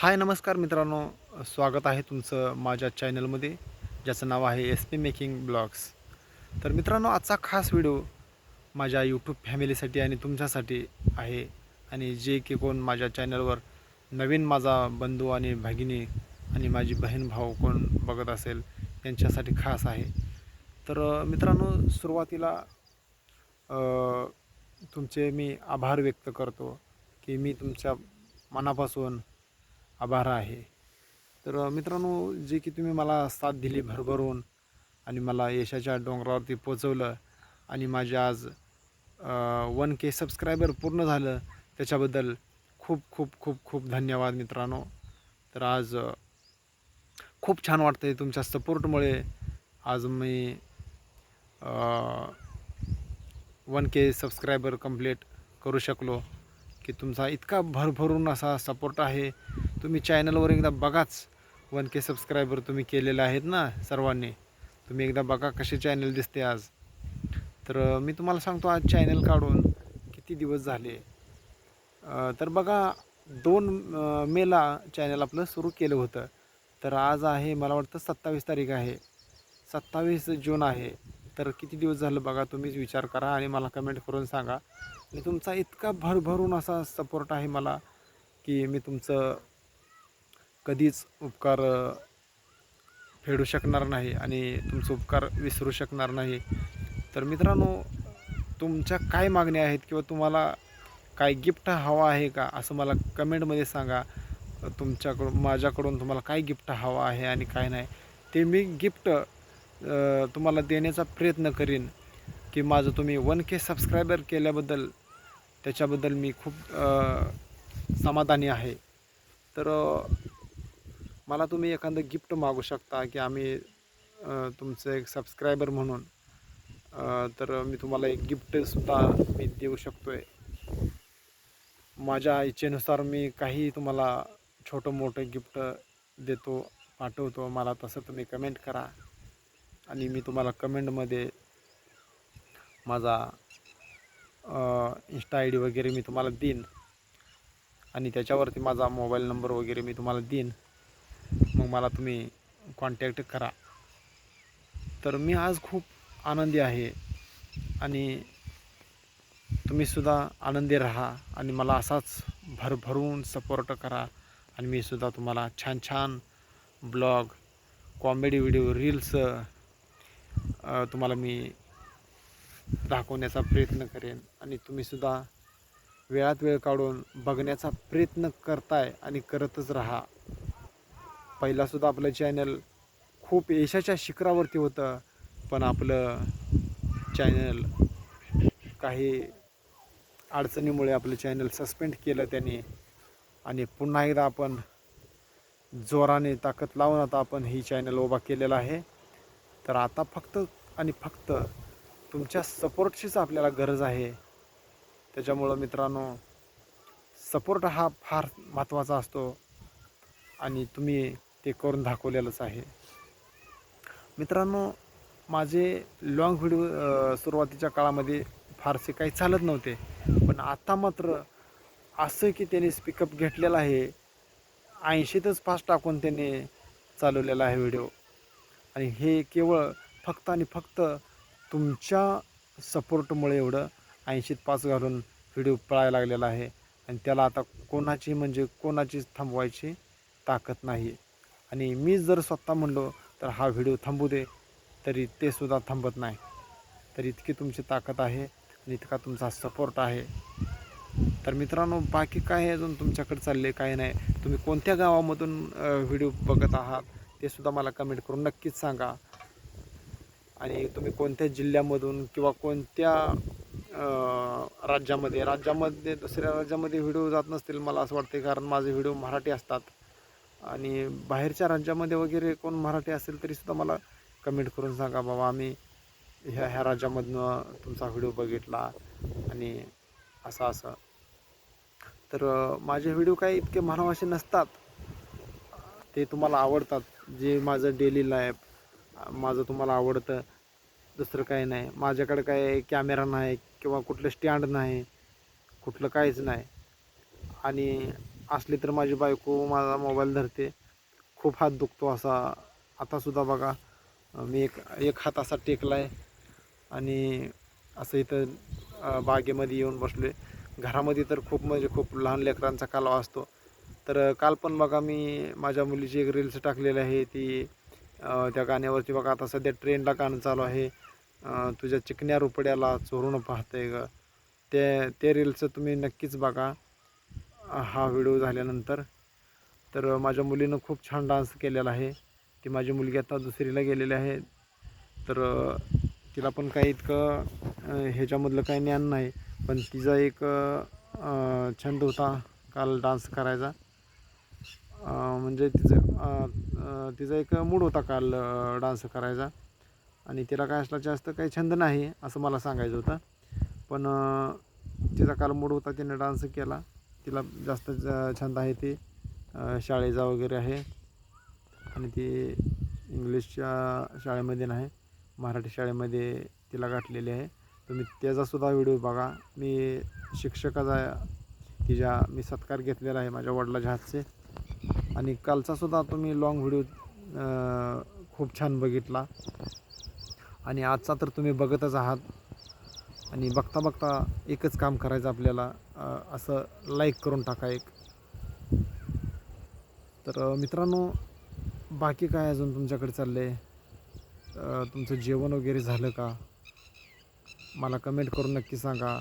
हाय नमस्कार मित्रांनो. स्वागत आहे तुमचं माझ्या चॅनलमध्ये ज्याचं नाव आहे एस पी मेकिंग ब्लॉग्स तर मित्रांनो आजचा खास व्हिडिओ माझ्या यूट्यूब फॅमिलीसाठी आणि तुमच्यासाठी आहे. आणि जे की कोण माझ्या चॅनलवर नवीन माझा बंधू आणि भगिनी आणि माझी बहीण भाऊ कोण बघत असेल यांच्यासाठी खास आहे. तर मित्रांनो सुरुवातीला तुमचे मी आभार व्यक्त करतो की मी तुमच्या मनापासून आभार आहे. तर मित्रांनो जे की तुम्ही मला साथ दिली भरभरून आणि मला यशाच्या डोंगरावरती पोचवलं आणि माझे आज वन के सबस्क्रायबर पूर्ण झालं त्याच्याबद्दल खूप खूप खूप खूप धन्यवाद मित्रांनो. तर आज खूप छान वाटतं आहे तुमच्या सपोर्टमुळे आज मी वन के सबस्क्रायबर कंप्लीट करू शकलो की तुमचा इतका भरभरून असा सपोर्ट आहे. तुम्ही चॅनलवर एकदा बघाच. वन के सबस्क्रायबर तुम्ही केलेले आहेत ना सर्वांनी. तुम्ही एकदा बघा कसे चॅनल दिसते आज. तर मी तुम्हाला सांगतो आज चॅनल काढून किती दिवस झाले. तर बघा दोन मेला चॅनल आपलं सुरू केलं होतं. तर आज आहे मला वाटतं सत्तावीस तारीख आहे. सत्तावीस जून आहे. तर किती दिवस झालं बघा तुम्हीच विचार करा आणि मला कमेंट करून सांगा. आणि तुमचा इतका भरभरून असा सपोर्ट आहे मला की मी तुमचं कधीच उपकार फेडू शकणार नाही आणि तुमचे उपकार विसरू शकणार नाही. तर मित्रांनो तुमच्या काय मागण्या आहेत किंवा तुम्हाला काय गिफ्ट हवा आहे का असं मला कमेंटमध्ये सांगा. तुमच्याकडून माझ्याकडून तुम्हाला काय गिफ्ट हवं आहे आणि काय नाही ते मी गिफ्ट तुम्हाला देण्याचा प्रयत्न करीन की माझं तुम्ही वन के सबस्क्रायबर केल्याबद्दल त्याच्याबद्दल मी खूप समाधानी आहे. तर मला तुम्ही एखादं गिफ्ट मागू शकता की आम्ही तुमचं एक सबस्क्रायबर म्हणून तर मी तुम्हाला एक गिफ्टसुद्धा मी देऊ शकतो आहे माझ्या इच्छेनुसार मी काही तुम्हाला छोटं मोठं गिफ्ट देतो पाठवतो. मला तसं तुम्ही कमेंट करा. आणि मी तुम्हाला कमेंटमध्ये माझा इंस्टा आय डी वगैरे मी तुम्हाला देईन. आणि त्याच्यावरती माझा मोबाईल नंबर वगैरे मी तुम्हाला देईन. मग मला तुम्ही कॉन्टॅक्ट करा. तर मी आज खूप आनंदी आहे आणि तुम्हीसुद्धा आनंदी राहा आणि मला असाच भरभरून सपोर्ट करा आणि मी सुद्धा तुम्हाला छान छान ब्लॉग कॉमेडी व्हिडिओ रील्स तुम्हाला मी दाखवण्याचा प्रयत्न करेन आणि तुम्हीसुद्धा वेळात वेळ काढून बघण्याचा प्रयत्न करताय आणि करतच राहा. पहिलासुद्धा आपलं चॅनल खूप यशाच्या शिखरावरती होतं पण आपलं चॅनल काही अडचणीमुळे आपलं चॅनल सस्पेंड केलं त्याने. आणि पुन्हा एकदा आपण जोराने ताकद लावून आता आपण ही चॅनल उभा केलेला आहे. तर आता फक्त आणि फक्त तुमच्या सपोर्टचीच आपल्याला गरज आहे. त्याच्यामुळं मित्रांनो सपोर्ट हा फार महत्त्वाचा असतो. आणि तुम्ही ते करून दाखवलेलंच आहे. मित्रांनो माझे लाँग व्हिडिओ सुरुवातीच्या काळामध्ये फारसे काही चालत नव्हते. पण आता मात्र असं की त्याने स्पीकअप घेतलेला आहे. ऐंशीतच फास्ट टाकून त्याने चालवलेला आहे व्हिडिओ आणि हे केवळ फक्त आणि फक्त तुमच्या सपोर्टमुळे एवढं ऐंशीत पाच घालून व्हिडिओ पळायला लागलेला आहे. आणि त्याला आता कोणाची म्हणजे कोणाचीच थांबवायची ताकद नाही आणि मी जर स्वतः म्हणलो तर हा व्हिडिओ थांबू दे तरी ते सुद्धा थांबत नाही. तर इतकी तुमची ताकद आहे आणि इतका तुमचा सपोर्ट आहे. तर मित्रांनो बाकी काय अजून तुमच्याकडे चालले काय नाही तुम्ही कोणत्या गावामधून व्हिडिओ बघत आहात ते सुद्धा मला कमेंट करून नक्कीच सांगा. आणि तुम्ही कोणत्या जिल्ह्यामधून किंवा कोणत्या राज्यामध्ये राज्यामध्ये दुसऱ्या राज्यामध्ये व्हिडिओ जात नसतील मला असं वाटते कारण माझे व्हिडिओ मराठी असतात. आणि बाहेरच्या राज्यामध्ये वगैरे कोण मराठी असेल तरीसुद्धा मला कमेंट करून सांगा बाबा आम्ही ह्या ह्या राज्यामधनं तुमचा व्हिडिओ बघितला आणि असं असं. तर माझे व्हिडिओ काही इतके म्हणावे नसतात. ते तुम्हाला आवडतात. जे माझं डेली लाईफ माझं तुम्हाला आवडतं दुसरं काही नाही. माझ्याकडे काय कॅमेरा नाही किंवा कुठलं स्टँड नाही कुठलं काहीच नाही. आणि असली तर माझी बायको माझा मोबाईल धरते. खूप हात दुखतो असा. आतासुद्धा बघा मी एक एक हात असा टेकला आहे आणि असं इथं बागेमध्ये येऊन बसलो आहे घरामध्ये तर खूप म्हणजे खूप लहान लेकरांचा कालवा असतो. तर काल पण बघा मी माझ्या मुलीची एक रील्स टाकलेली आहे. ती त्या गाण्यावरती बघा आता सध्या ट्रेनला गाणं चालू आहे. तुझ्या चिकण्या रुपड्याला चोरून पाहते ग. ते ते रील्सचं तुम्ही नक्कीच बघा. हा व्हिडिओ झाल्यानंतर तर माझ्या मुलीनं खूप छान डान्स केलेला आहे. ती माझी मुलगी आता दुसरीला गेलेली आहे. तर तिला पण काही इतकं ह्याच्यामधलं काही ज्ञान नाही. पण तिचा एक छंद होता काल डान्स करायचा. म्हणजे तिचं तिचा एक मूड होता काल डान्स करायचा. आणि तिला काय असला जास्त काही छंद नाही असं मला सांगायचं होतं. पण तिचा काल मूड होता तिने डान्स केला. तिला जास्त छंद आहे ती. शाळेचा वगैरे आहे. आणि ती इंग्लिशच्या शाळेमध्ये नाही मराठी शाळेमध्ये तिला गाठलेली आहे. तुम्ही त्याचासुद्धा व्हिडिओ बघा. मी शिक्षकाचा तिच्या मी सत्कार घेतलेला आहे माझ्या वडिलाच्या हातचे. आणि कालचासुद्धा तुम्ही लॉंग व्हिडिओ खूप छान बघितला. आणि आजचा तर तुम्ही बघतच आहात. आणि बघता बघता एकच काम करायचं आपल्याला. असं लाईक करून टाका एक. तर मित्रांनो बाकी काय अजून तुमच्याकडे चाललं आहे तुमचं जेवण वगैरे झालं का? मला कमेंट करून नक्की सांगा.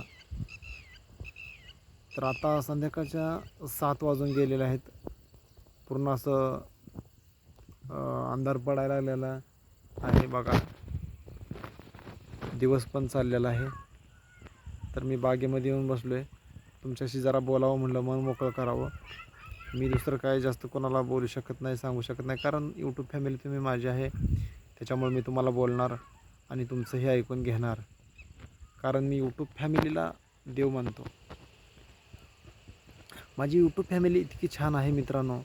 तर आता संध्याकाळच्या सात वाजून गेलेले आहेत. पूर्ण असं अंधार पडायला लागलेला आहे बघा. दिवस पण चाललेला आहे. तर मी बागेमध्ये येऊन बसलो आहे तुमच्याशी जरा बोलावं म्हणलं मन मोकळं करावं. मी दुसरं काय जास्त कोणाला बोलू शकत नाही सांगू शकत नाही कारण यूट्यूब फॅमिली तुम्ही माझी आहे. त्याच्यामुळे मी तुम्हाला बोलणार आणि तुमचंही ऐकून घेणार. कारण मी यूट्यूब फॅमिलीला देव मानतो. माझी यूट्यूब फॅमिली इतकी छान आहे मित्रांनो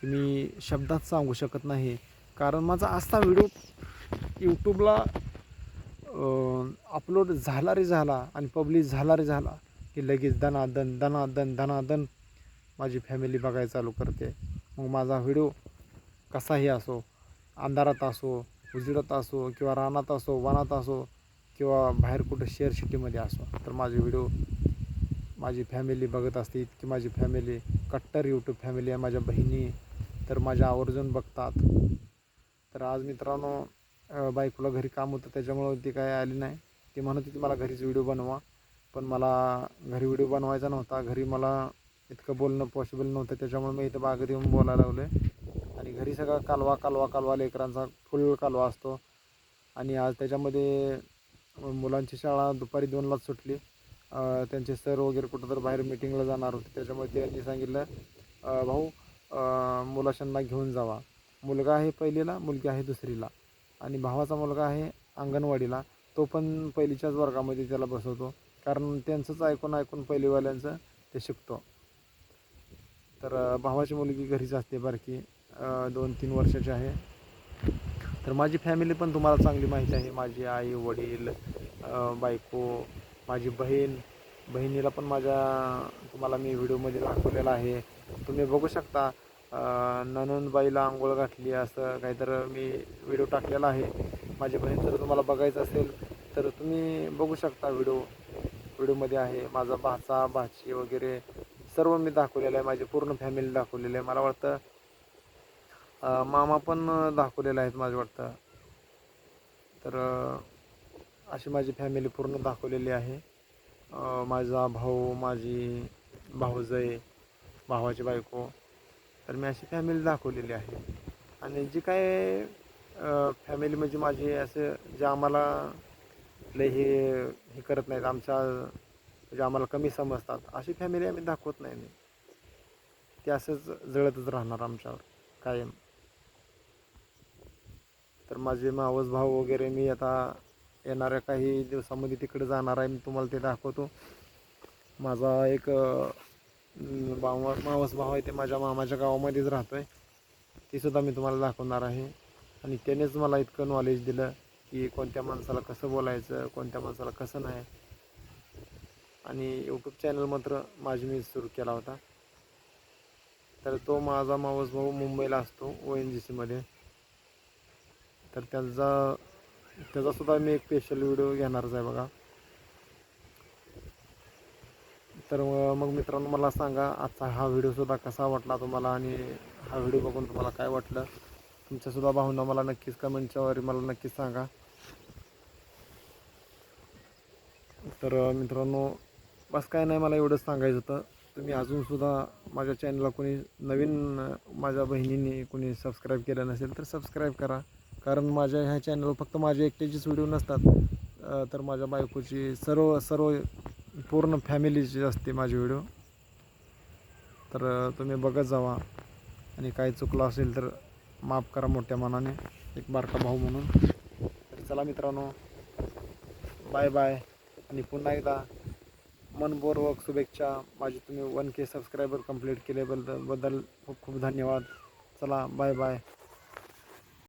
की मी शब्दात सांगू शकत नाही. कारण माझा असा व्हिडिओ यूट्यूबला अपलोड झाला रे झाला आणि पब्लिश झाला रे झाला. की लगेच दनादन दनादन दनादन माझी फॅमिली बघायला चालू करते. मग माझा व्हिडिओ कसाही असो अंधारात असो उजिडत असो किंवा रानात असो वनात असो किंवा बाहेर कुठं शेअर सिटीमध्ये असो तर माझे व्हिडिओ माझी फॅमिली बघत असते. इतकी माझी फॅमिली कट्टर यूट्यूब फॅमिली आहे माझ्या बहिणी तर माझ्या आवर्जून बघतात. तर आज मित्रांनो बायकोला घरी काम होतं त्याच्यामुळं ती काय आली नाही. ती म्हणत होती मला घरीच व्हिडिओ बनवा. पण मला घरी व्हिडिओ बनवायचा नव्हता. घरी मला इतकं बोलणं पॉसिबल नव्हतं. त्याच्यामुळे मी इथं बागेत येऊन बोलायला लागलो आणि घरी सगळा कालवा कालवा कालवा लेकरांचा फुल कालवा असतो. आणि आज त्याच्यामध्ये मुलांची शाळा दुपारी दोनलाच सुटली. त्यांचे सर वगैरे कुठं तर बाहेर मिटिंगला जाणार होते. त्याच्यामुळे त्यांनी सांगितलं भाऊ मुलाशांना घेऊन जावा. मुलगा आहे पहिलीला मुलगी आहे दुसरीला. आणि भावाचा मुलगा आहे अंगणवाडीला. तो पण पहिलीच्याच वर्गामध्ये त्याला बसवतो. कारण त्यांचंच ऐकून ऐकून पहिलीवाल्यांचं ते शिकतो. तर भावाची मुलगी घरीच असते बारकी दोन तीन वर्षाची आहे. तर माझी फॅमिली पण तुम्हाला चांगली माहिती आहे. माझी आई वडील बायको माझी बहीण बहिणीला पण माझ्या तुम्हाला मी व्हिडिओमध्ये दाखवलेला आहे. तुम्ही बघू शकता ननंदबाईला आंघोळ घातली असं काहीतरी मी व्हिडिओ टाकलेला आहे. माझी बहीण जर तुम्हाला बघायचं असेल तर तुम्ही बघू शकता व्हिडिओ. व्हिडिओमध्ये आहे माझा भाचा भाची वगैरे सर्व मी दाखवलेलं आहे माझी पूर्ण फॅमिली दाखवलेली आहे. मला वाटतं मामा पण दाखवलेले आहेत माझं वाटतं. तर अशी माझी फॅमिली पूर्ण दाखवलेली आहे. माझा भाऊ माझी भाऊजय भावाची बायको तर मी अशी फॅमिली दाखवलेली आहे. आणि जी काय फॅमिली म्हणजे माझी असं जे आम्हाला लय हे हे करत नाहीत. आमच्या म्हणजे आम्हाला कमी समजतात. अशी फॅमिली आम्ही दाखवत नाही. ते असंच जळतच राहणार आमच्यावर. कायम. तर माझे मावस भाऊ वगैरे मी आता येणाऱ्या काही दिवसामध्ये तिकडे जाणार आहे. मी तुम्हाला ते दाखवतो. माझा एक अं, मावस भाव आहे. ते माझ्या मामाच्या गावामध्येच राहतो आहे ते सुद्धा मी तुम्हाला दाखवणार आहे. आणि त्यानेच मला इतकं नॉलेज दिलं. की कोणत्या माणसाला कसं बोलायचं कोणत्या माणसाला कसं नाही. आणि यूट्यूब चॅनल मात्र माझी मी सुरू केला होता. तर तो माझा मावस भाऊ मुंबईला असतो ओ एन जी सीमध्ये तर त्याचा त्याचासुद्धा मी एक स्पेशल व्हिडिओ घेणारच आहे बघा. तर मग मित्रांनो मला सांगा आजचा हा व्हिडिओसुद्धा कसा वाटला तुम्हाला? आणि हा व्हिडिओ बघून तुम्हाला काय वाटलं? तुमच्यासुद्धा भावना मला नक्कीच कमेंटच्यावर मला नक्कीच सांगा. तर मित्रांनो बस काय नाही मला एवढंच सांगायचं होतं. तुम्ही अजूनसुद्धा माझ्या चॅनलला कोणी नवीन माझ्या बहिणीने कोणी सबस्क्राईब केलं नसेल तर सबस्क्राईब करा. कारण माझ्या ह्या चॅनलवर फक्त माझे एकट्याचेच व्हिडिओ नसतात. तर माझ्या बायकोची सर्व सर्व पूर्ण फॅमिलीची असते माझे व्हिडिओ तर तुम्ही बघत जावा. आणि काही चुकलं असेल तर माफ करा मोठ्या मनाने. एक बारका भाऊ म्हणून. तर चला मित्रांनो बाय बाय आणि पुन्हा एकदा मनपूर्वक शुभेच्छा. माझी तुम्ही वन के सबस्क्रायबर कंप्लीट केल्याबद्दल बद्दल खूप खूप धन्यवाद. चला बाय बाय